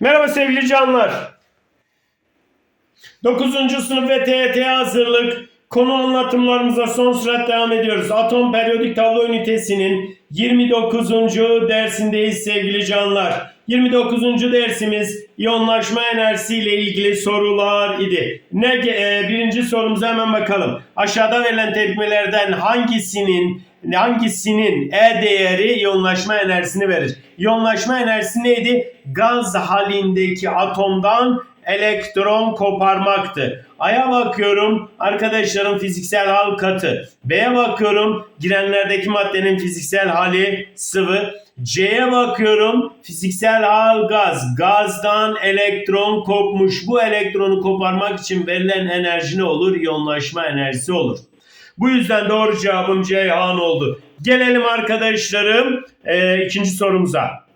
Merhaba sevgili canlar. 9. sınıf ve TYT hazırlık konu anlatımlarımıza son sürat devam ediyoruz. Atom periyodik tablo ünitesinin 29. dersindeyiz sevgili canlar. 29. dersimiz iyonlaşma enerjisi ile ilgili sorular idi. Ne e, birinci sorumuza hemen bakalım. Aşağıda verilen tepkimelerden hangisinin hangisinin E değeri iyonlaşma enerjisini verir? İyonlaşma enerjisi neydi? Gaz halindeki atomdan elektron koparmaktı. A'ya bakıyorum arkadaşlarım fiziksel hal katı. B'ye bakıyorum girenlerdeki maddenin fiziksel hali sıvı. C'ye bakıyorum fiziksel hal gaz. Gazdan elektron kopmuş. Bu elektronu koparmak için verilen enerji ne olur? İyonlaşma enerjisi olur. Bu yüzden doğru cevabım Ceyhan oldu. Gelelim arkadaşlarım e, ikinci sorumuza.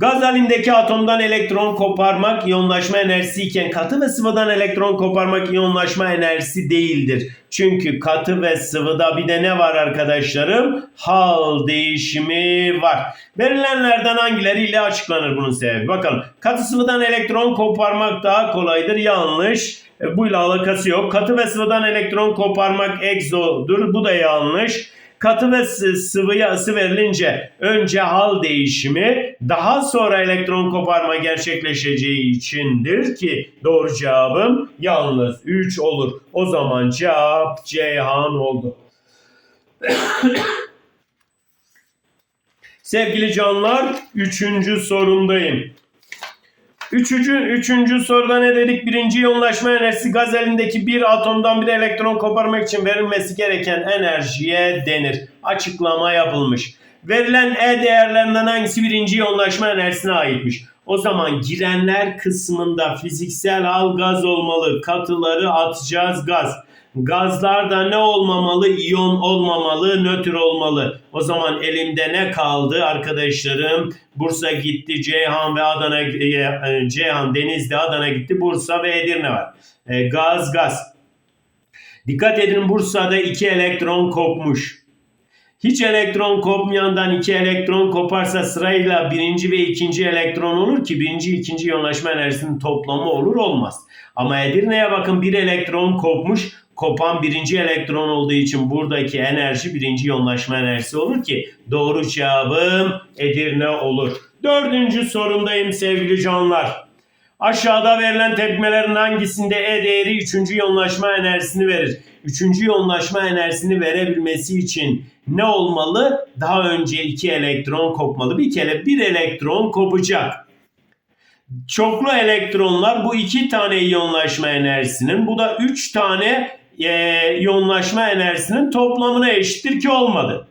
Gaz halindeki atomdan elektron koparmak iyonlaşma enerjisi iken katı ve sıvıdan elektron koparmak iyonlaşma enerjisi değildir. Çünkü katı ve sıvıda bir de ne var arkadaşlarım? Hal değişimi var. Verilenlerden hangileriyle açıklanır bunun sebebi? Bakalım. Katı sıvıdan elektron koparmak daha kolaydır. Yanlış. E, buyla alakası yok. Katı ve sıvıdan elektron koparmak egzodur. Bu da yanlış katı ve sıvıya ısı verilince önce hal değişimi daha sonra elektron koparma gerçekleşeceği içindir ki doğru cevabım yalnız 3 olur. O zaman cevap Ceyhan oldu. Sevgili canlar 3. sorumdayım. Üçüncü, üçüncü soruda ne dedik? Birinci iyonlaşma enerjisi gaz elindeki bir atomdan bir elektron koparmak için verilmesi gereken enerjiye denir. Açıklama yapılmış. Verilen E değerlerinden hangisi birinci iyonlaşma enerjisine aitmiş? O zaman girenler kısmında fiziksel al gaz olmalı. Katıları atacağız gaz. Gazlarda ne olmamalı? İyon olmamalı, nötr olmalı. O zaman elimde ne kaldı arkadaşlarım? Bursa gitti, Ceyhan ve Adana, e, Ceyhan, Denizli, Adana gitti, Bursa ve Edirne var. E, gaz, gaz. Dikkat edin Bursa'da iki elektron kopmuş. Hiç elektron kopmayandan iki elektron koparsa sırayla birinci ve ikinci elektron olur ki birinci ikinci iyonlaşma enerjisinin toplamı olur olmaz. Ama Edirne'ye bakın bir elektron kopmuş kopan birinci elektron olduğu için buradaki enerji birinci iyonlaşma enerjisi olur ki doğru cevabım Edirne olur. Dördüncü sorumdayım sevgili canlar. Aşağıda verilen tepkimelerin hangisinde E değeri 3. iyonlaşma enerjisini verir? 3. iyonlaşma enerjisini verebilmesi için ne olmalı? Daha önce 2 elektron kopmalı. Bir kere bir elektron kopacak. Çoklu elektronlar bu iki tane iyonlaşma enerjisinin bu da 3 tane e, iyonlaşma enerjisinin toplamına eşittir ki olmadı.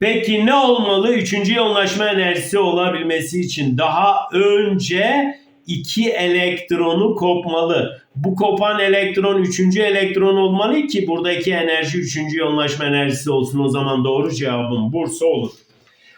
Peki ne olmalı? Üçüncü iyonlaşma enerjisi olabilmesi için daha önce iki elektronu kopmalı. Bu kopan elektron üçüncü elektron olmalı ki buradaki enerji üçüncü iyonlaşma enerjisi olsun. O zaman doğru cevabım Bursa olur.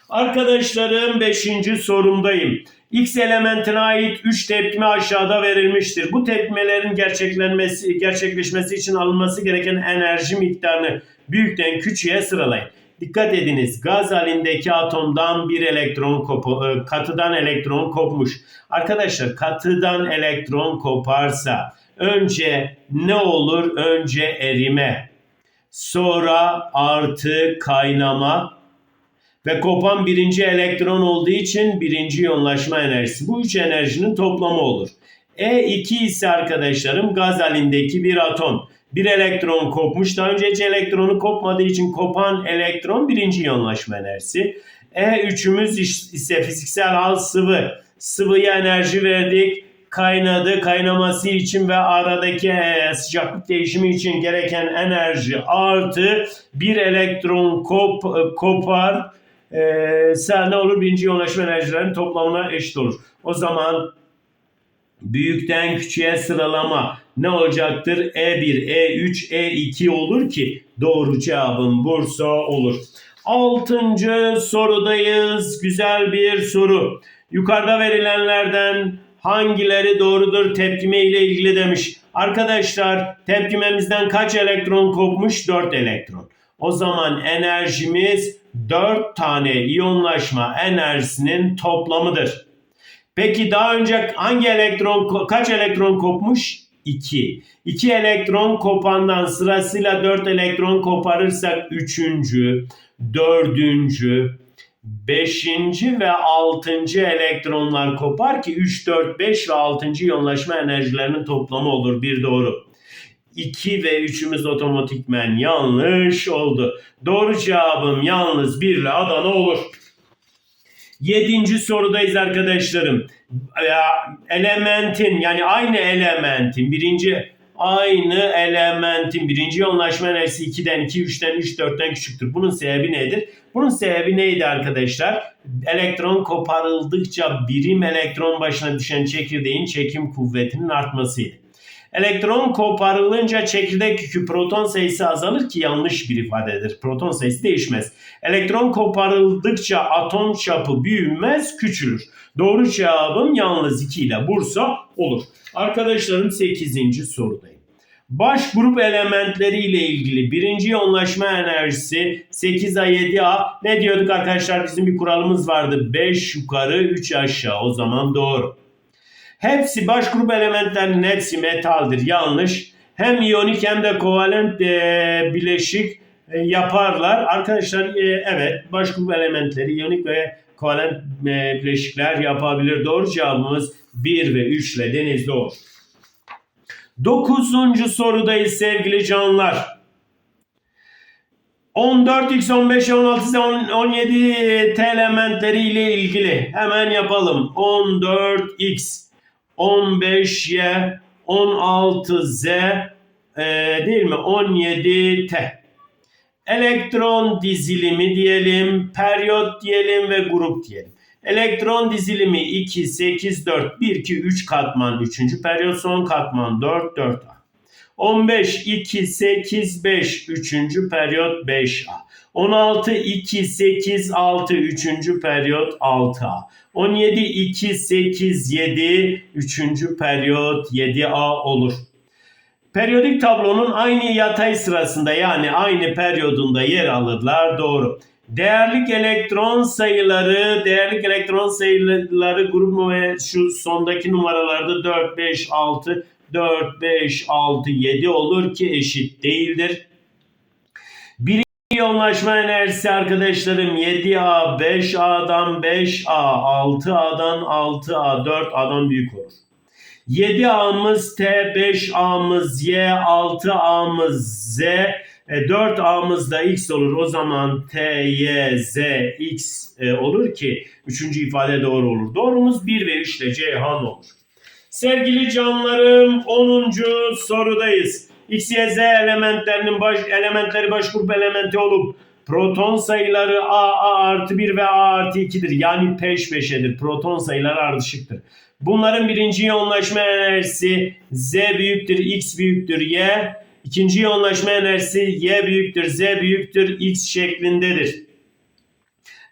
Arkadaşlarım 5. sorumdayım. X elementine ait 3 tepkime aşağıda verilmiştir. Bu tepkimelerin gerçeklenmesi, gerçekleşmesi için alınması gereken enerji miktarını büyükten küçüğe sıralayın. Dikkat ediniz gaz halindeki atomdan bir elektron kopu, e, katıdan elektron kopmuş. Arkadaşlar katıdan elektron koparsa önce ne olur? Önce erime. Sonra artı kaynama ve kopan birinci elektron olduğu için birinci iyonlaşma enerjisi. Bu üç enerjinin toplamı olur. E2 ise arkadaşlarım gaz halindeki bir atom. Bir elektron kopmuş. Daha önce hiç elektronu kopmadığı için kopan elektron birinci iyonlaşma enerjisi. E3'ümüz ise fiziksel hal sıvı. Sıvıya enerji verdik. Kaynadı. Kaynaması için ve aradaki e, sıcaklık değişimi için gereken enerji artı bir elektron kop, kopar e, ne olur? Birinci iyonlaşma enerjilerinin toplamına eşit olur. O zaman büyükten küçüğe sıralama ne olacaktır? E1, E3, E2 olur ki doğru cevabın Bursa olur. Altıncı sorudayız. Güzel bir soru. Yukarıda verilenlerden hangileri doğrudur tepkime ile ilgili demiş. Arkadaşlar tepkimemizden kaç elektron kopmuş? 4 elektron. O zaman enerjimiz 4 tane iyonlaşma enerjisinin toplamıdır. Peki daha önce hangi elektron kaç elektron kopmuş? 2. 2 elektron kopandan sırasıyla 4 elektron koparırsak 3. 4. 5. ve 6. elektronlar kopar ki 3, 4, 5 ve 6. iyonlaşma enerjilerinin toplamı olur. Bir doğru. 2 ve 3'ümüz otomatikmen yanlış oldu. Doğru cevabım yalnız 1 ile Adana olur. Yedinci sorudayız arkadaşlarım. Ya, Elementin yani aynı elementin birinci aynı elementin birinci yoğunlaşma enerjisi 2'den 2, 3'ten 3, 4'ten küçüktür. Bunun sebebi nedir? Bunun sebebi neydi arkadaşlar? Elektron koparıldıkça birim elektron başına düşen çekirdeğin çekim kuvvetinin artmasıydı. Elektron koparılınca çekirdek yükü proton sayısı azalır ki yanlış bir ifadedir. Proton sayısı değişmez. Elektron koparıldıkça atom çapı büyümez, küçülür. Doğru cevabım yalnız 2 ile Bursa olur. Arkadaşlarım 8. sorudayım. Baş grup elementleri ile ilgili birinci yoğunlaşma enerjisi 8A 7A ne diyorduk arkadaşlar bizim bir kuralımız vardı 5 yukarı 3 aşağı o zaman doğru. Hepsi baş grup elementlerinin hepsi metaldir. Yanlış. Hem iyonik hem de kovalent e, bileşik e, yaparlar. Arkadaşlar e, evet baş grup elementleri iyonik ve kovalent e, bileşikler yapabilir. Doğru cevabımız 1 ve 3 ile denizde olur. Dokuzuncu sorudayız sevgili canlar. 14x, 15, 16, 17 T elementleri ile ilgili hemen yapalım. 14x, 15y, 16z e, değil mi? 17t. Elektron dizilimi diyelim, periyot diyelim ve grup diyelim. Elektron dizilimi 2, 8, 4, 1, 2, 3 katman 3. periyot son katman 4, 4A. 15, 2, 8, 5 3. periyot 5A. 16, 2, 8, 6 3. periyot 6A. 17, 2, 8, 7 3. periyot 7A olur. Periyodik tablonun aynı yatay sırasında yani aynı periyodunda yer alırlar. Doğru. Değerlik elektron sayıları, değerlik elektron sayıları grubu ve şu sondaki numaralarda 4, 5, 6, 4, 5, 6, 7 olur ki eşit değildir. Yoğunlaşma enerjisi arkadaşlarım 7A, 5A'dan 5A, 6A'dan 6A, 4A'dan büyük olur. 7A'mız T, 5A'mız Y, 6A'mız Z, 4A'mız da X olur. O zaman T, Y, Z, X e, olur ki üçüncü ifade doğru olur. Doğrumuz 1 ve 3 ile Ceyhan olur. Sevgili canlarım 10. sorudayız. X, Y, Z elementlerinin baş, elementleri baş grup elementi olup proton sayıları A, A artı 1 ve A artı 2'dir. Yani peş peşedir. Proton sayıları ardışıktır. Bunların birinci yoğunlaşma enerjisi Z büyüktür, X büyüktür, Y. İkinci yoğunlaşma enerjisi Y büyüktür, Z büyüktür, X şeklindedir.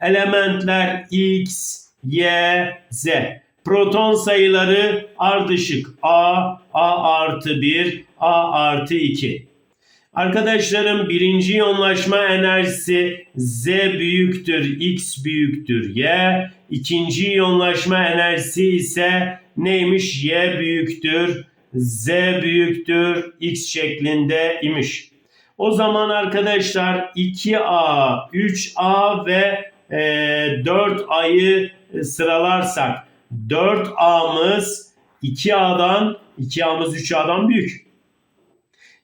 Elementler X, Y, Z. Proton sayıları ardışık. A, A artı 1, A artı 2. Arkadaşlarım birinci yoğunlaşma enerjisi Z büyüktür, X büyüktür, Y. İkinci yoğunlaşma enerjisi ise neymiş? Y büyüktür, Z büyüktür, X şeklinde imiş. O zaman arkadaşlar 2A, 3A ve e, 4A'yı sıralarsak 4A'mız 2A'dan 2A'mız 3A'dan büyük.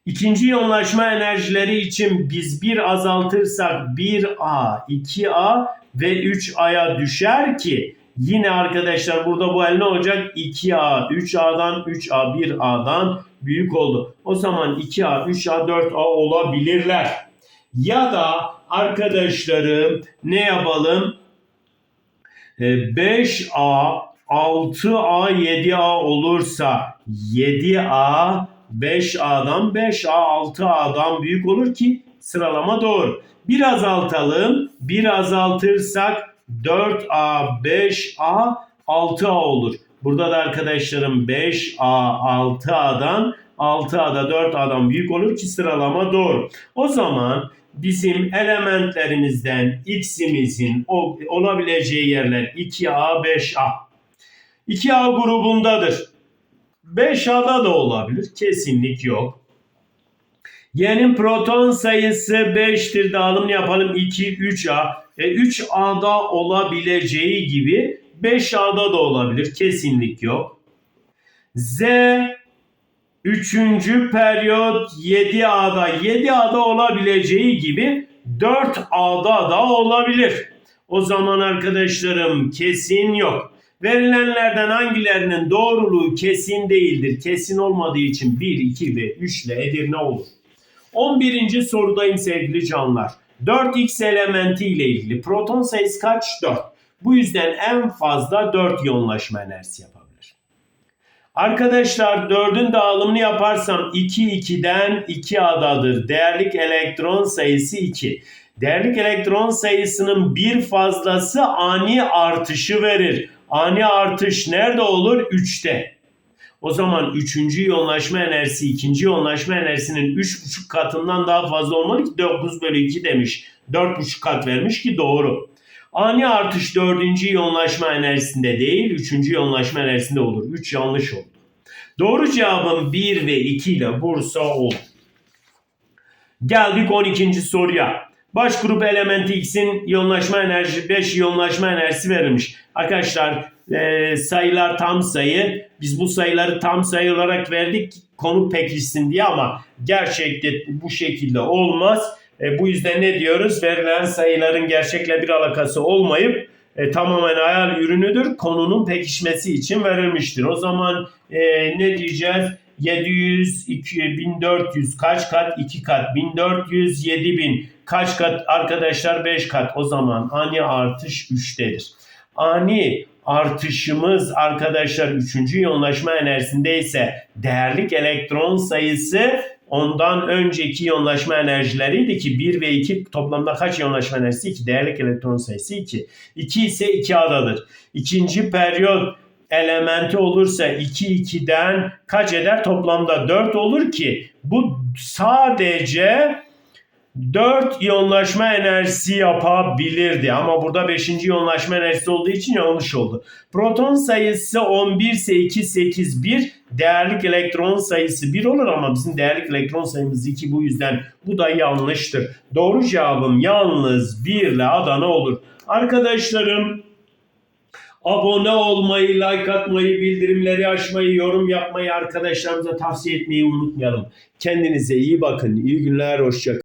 İkinci yoğunlaşma enerjileri için biz bir azaltırsak 1A, 2A ve 3A'ya düşer ki yine arkadaşlar burada bu el ne olacak? 2A, 3A'dan 3A, 1A'dan büyük oldu. O zaman 2A, 3A, 4A olabilirler. Ya da arkadaşlarım ne yapalım? 5A, 6A, 7A olursa 7A 5A'dan 5A 6A'dan büyük olur ki sıralama doğru. Bir azaltalım. Bir azaltırsak 4A 5A 6A olur. Burada da arkadaşlarım 5A 6A'dan 6A'da 4A'dan büyük olur ki sıralama doğru. O zaman bizim elementlerimizden x'imizin olabileceği yerler 2A 5A. 2A grubundadır. 5A'da da olabilir. Kesinlik yok. Y'nin proton sayısı 5'tir. Dağılım yapalım 2, 3A. E, 3A'da olabileceği gibi 5A'da da olabilir. Kesinlik yok. Z 3. periyot 7A'da 7A'da olabileceği gibi 4A'da da olabilir. O zaman arkadaşlarım kesin yok. Verilenlerden hangilerinin doğruluğu kesin değildir. Kesin olmadığı için 1, 2 ve 3 ile Edirne olur. 11. sorudayım sevgili canlar. 4x elementi ile ilgili proton sayısı kaç? 4. Bu yüzden en fazla 4 iyonlaşma enerjisi yapabilir. Arkadaşlar 4'ün dağılımını yaparsam 2 2'den 2 adadır. Değerlik elektron sayısı 2. Değerlik elektron sayısının bir fazlası ani artışı verir. Ani artış nerede olur? 3'te. O zaman 3. iyonlaşma enerjisi 2. iyonlaşma enerjisinin 3,5 katından daha fazla olmalı ki 9 bölü 2 demiş. 4,5 kat vermiş ki doğru. Ani artış 4. iyonlaşma enerjisinde değil 3. iyonlaşma enerjisinde olur. 3 yanlış oldu. Doğru cevabın 1 ve 2 ile Bursa oldu. Geldik 12. soruya. Baş grup elementi X'in iyonlaşma enerji 5 iyonlaşma enerjisi verilmiş. Arkadaşlar e, sayılar tam sayı. Biz bu sayıları tam sayı olarak verdik konu pekişsin diye ama gerçekte bu şekilde olmaz. E, bu yüzden ne diyoruz? Verilen sayıların gerçekle bir alakası olmayıp e, tamamen hayal ürünüdür. Konunun pekişmesi için verilmiştir. O zaman e, ne diyeceğiz? 700, 2, 1400 kaç kat? 2 kat. 1400, 7000 kaç kat? Arkadaşlar 5 kat. O zaman ani artış 3'tedir. Ani artışımız arkadaşlar 3. iyonlaşma enerjisinde ise değerlik elektron sayısı ondan önceki iyonlaşma enerjileriydi ki 1 ve 2 toplamda kaç iyonlaşma enerjisi? 2. Değerlik elektron sayısı 2. 2 ise 2 adadır. İkinci periyot elementi olursa 2 2'den kaç eder? Toplamda 4 olur ki bu sadece 4 iyonlaşma enerjisi yapabilirdi. Ama burada 5. iyonlaşma enerjisi olduğu için yanlış oldu. Proton sayısı 11 ise 2, 8, 1. Değerlik elektron sayısı 1 olur ama bizim değerlik elektron sayımız 2 bu yüzden bu da yanlıştır. Doğru cevabım yalnız 1 ile Adana olur. Arkadaşlarım abone olmayı, like atmayı, bildirimleri açmayı, yorum yapmayı arkadaşlarımıza tavsiye etmeyi unutmayalım. Kendinize iyi bakın. İyi günler, hoşçakalın.